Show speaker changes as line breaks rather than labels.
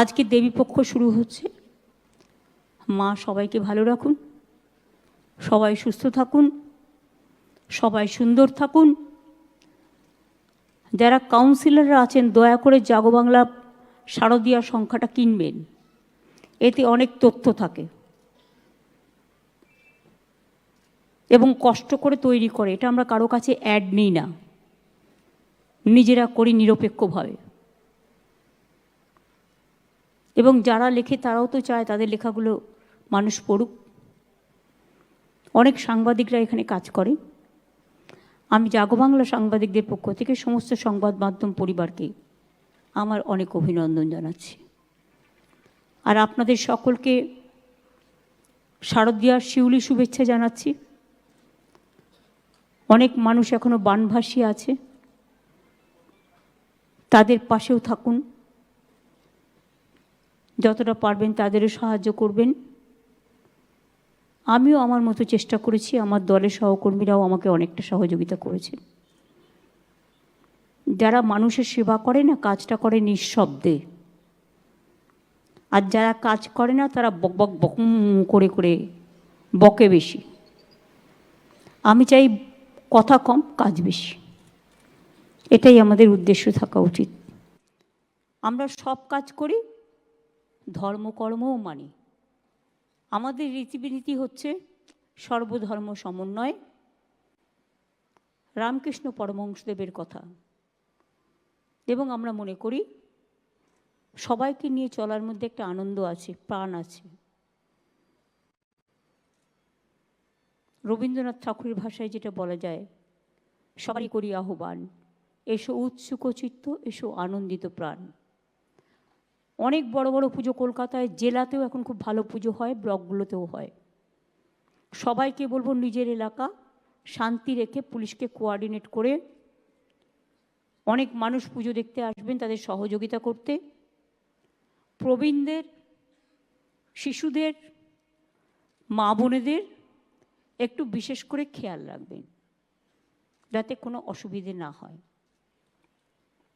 আজকে দেবীপক্ষ শুরু হচ্ছে। মা সবাইকে ভালো রাখুন, সবাই সুস্থ থাকুন, সবাই সুন্দর থাকুন। যারা কাউন্সিলররা আছেন, দয়া করে জাগো বাংলা শারদীয়া সংখ্যাটা কিনবেন। এতে অনেক তথ্য থাকে। এবং কষ্ট করে তৈরি করে, এটা আমরা কারও কাছে অ্যাড নিই না। নিজেরা করি নিরপেক্ষভাবে। এবং যারা লেখে তারাও তো চায় তাদের লেখাগুলো মানুষ পড়ুক। অনেক সাংবাদিকরা এখানে কাজ করে। আমি জাগো বাংলা সাংবাদিকদের পক্ষ থেকে সমস্ত সংবাদ মাধ্যম পরিবারকে আমার অনেক অভিনন্দন জানাচ্ছি। আর আপনাদের সকলকে শারদীয়ার শিউলি শুভেচ্ছা জানাচ্ছি। অনেক মানুষ এখনও বানভাসী আছে। তাদের পাশেও থাকুন। যতটা পারবেন তাদেরও সাহায্য করবেন। আমিও আমার মতো চেষ্টা করেছি, আমার দলের সহকর্মীরাও আমাকে অনেকটা সহযোগিতা করেছে যারা মানুষের সেবা করে না, কাজটা করে নিঃশব্দে। আর যারা কাজ করে না, তারা বক বক বকম করে করে বকে বেশি। আমি চাই কথা কম, কাজ বেশি। এটাই আমাদের উদ্দেশ্য থাকা উচিত। আমরা সব কাজ করি ধর্মকর্মও মানি। আমাদের রীতিবিনীতি হচ্ছে সর্বধর্ম সমন্বয়। রামকৃষ্ণ পরমহংসদেবের কথা। এবং আমরা মনে করি, সবাইকে নিয়ে চলার মধ্যে একটা আনন্দ আছে, প্রাণ আছে। রবীন্দ্রনাথ ঠাকুরের ভাষায় যেটা বলা যায় সবারই করি আহ্বান, এসো উৎসুক চিত্ত এসো আনন্দিত প্রাণ। অনেক বড় বড় পুজো কলকাতায় জেলাতেও এখন খুব ভালো পুজো হয়, ব্লকগুলোতেও হয়। সবাইকে বলব নিজের এলাকা শান্তি রেখে পুলিশকে কোয়ার্ডিনেট করে অনেক মানুষ পুজো দেখতে আসবেন, তাদের সহযোগিতা করতে। প্রবীণদের, শিশুদের, মা বোনেদের একটু বিশেষ করে খেয়াল রাখবেন, যাতে কোনো অসুবিধে না হয়।